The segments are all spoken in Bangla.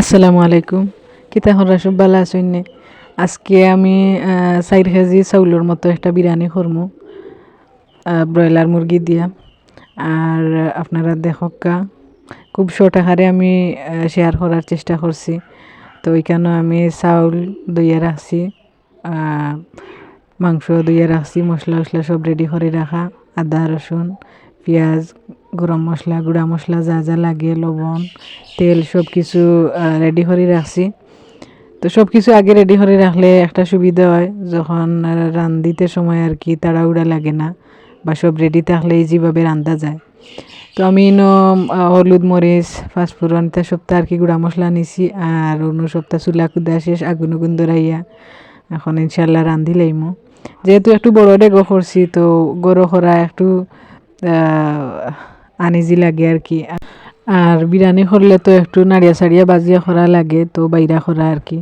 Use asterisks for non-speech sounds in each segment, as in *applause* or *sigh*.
আসসালামু আলাইকুম। কিতা হরা সব ভালো? আজকে আমি চার কেজি চাউলের মতো একটা বিরিয়ানি করমু ব্রয়লার মুরগি দিয়া। আর আপনারা দেখকা খুব শর্ট আকারে আমি শেয়ার করার চেষ্টা করছি। তো ওইখানে আমি চাউল দইয়া রাখছি মাংস দইয়া রাখছি, মশলা টশলা সব রেডি করে রাখা। আদা, রসুন, পেঁয়াজ, গরম মশলা, গুঁড়া মশলা যা যা লাগে, লবণ তেল সব কিছু রেডি করে রাখছি। তো সব কিছু আগে রেডি করে রাখলে একটা সুবিধা হয়, যখন রান্ধিতে সময় আর কি তাড়াহুড়া লাগে না বা সব রেডি থাকলে যেভাবে রান্ধা যায়। তো আমি ন হলুদ মরিচ, পাঁচফোড়ন তা সপ্তাহ আর কি গুঁড়া মশলা নিছি আর অন্য সপ্তাহ চুলা কুদা শেষ, আগুন উগুন ধরাইয়া এখন ইনশাল্লাহ রান্ধি লাইমু। যেহেতু একটু বড় ডেগো করছি, তো গরো করা একটু আনিজি লাগে আর কি। আর বিরিয়ানি করলে তো একটু নাড়িয়া সাড়িয়া বাজিয়া করা লাগে, তো বাইরা করা আর কি।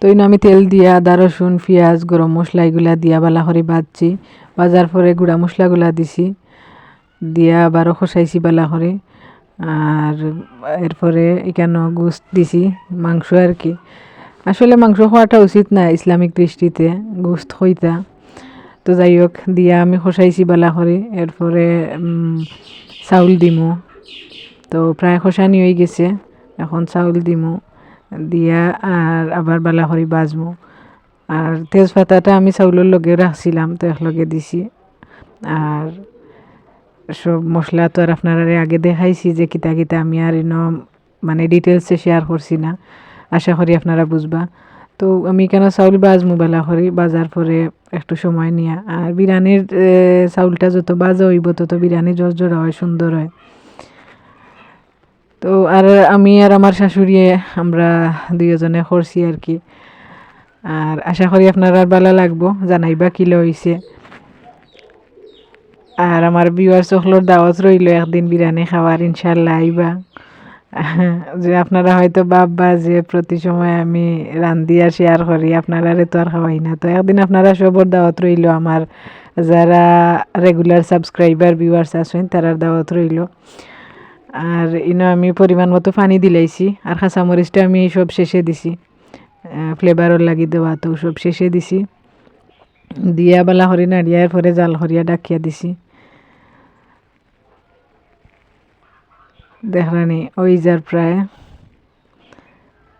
তো ইনো আমি তেল দিয়া আদা, রসুন, পেঁয়াজ, গরম মশলা এগুলা দিয়া বালা করে বাজছি। বাজার পরে গুঁড়া মশলাগুলা দিছি, দিয়া আবারও খসাইছি বালা করে। আর এরপরে এখানে গোস্ত দিছি, মাংস আর কি। আসলে মাংস খাওয়াটা উচিত না ইসলামিক দৃষ্টিতে, গোস্ত হইতা তো যাই হোক, দিয়া আমি খসাইছি বালা করে, এরপরে চাউল দিমু। তো প্রায় খসানি হয়ে গেছে। এখন চাউল দিমু, দিয়া আর আবার বালা করে বাজমু। আর তেজপাতাটা আমি চাউলের লগে রাখছিলাম, তো একলগে দিছি। আর সব মশলা তো আর আপনারা আগে দেখাইছি যে কিতা কিতা আমি আর এন মানে ডিটেলসে শেয়ার করছি না। আশা করি আপনারা বুঝবা। তো আমি কেন চাউল বাজমু বেলা করি? বাজার পরে একটু সময় নিয়া। আর বিরিয়ানির চাউলটা যত বাজা হইব তত বিরিয়ানি জর্জরা হয়, সুন্দর হয়। তো আর আমি আর আমার শাশুড়ি আমরা দুইজনে করছি আর কি। আর আশা করি আপনার ভালো লাগবো, জানাইবা কিলো হইছে। আর আমার বিওয়ার চকলোর দাওয়াত রইল, একদিন বিরিয়ানি খাওয়ার ইনশাল্লাহ আইবা। *laughs* যে আপনারা হয়তো ভাববা যে প্রতি সময় আমি রান্ধি আর শেয়ার করি আপনারা তো আর খাওয়াই না। তো একদিন আপনারা সবর দাওয়াত রইল, আমার যারা রেগুলার সাবস্ক্রাইবার ভিউয়ার্স আছেন, তারার দাওয়াত রইল। আর ইনো আমি পরিমাণ মতো পানি দিলাইছি। আর কাঁচামরিচটা আমি সব শেষে দিছি। ফ্লেভারর লাগি দেওয়া তো সব শেষে দিছি। দিয়া বালা হরি নাড়িয়ার পরে জাল হরিয়া ডাকিয়া দিছি। দেখরানি ওই যার প্রায়।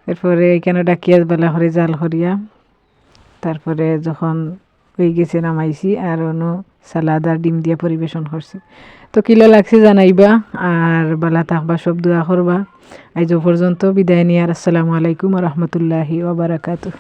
এরপরে এখানে ডাকিয়া বেলা হরে জাল হরিয়া তারপরে যখন হয়ে গেছে, নামাইছি আর অন্য সালাদ আর ডিম দিয়ে পরিবেশন করছি। তো কিলো লাগছে জানাইবা আর বালা থাকবা, সব দোয়া করবা। আজ পর্যন্ত বিদায় নিয়ে আর আসসালামু আলাইকুম রহমতুল্লাহি ওবরাকাতু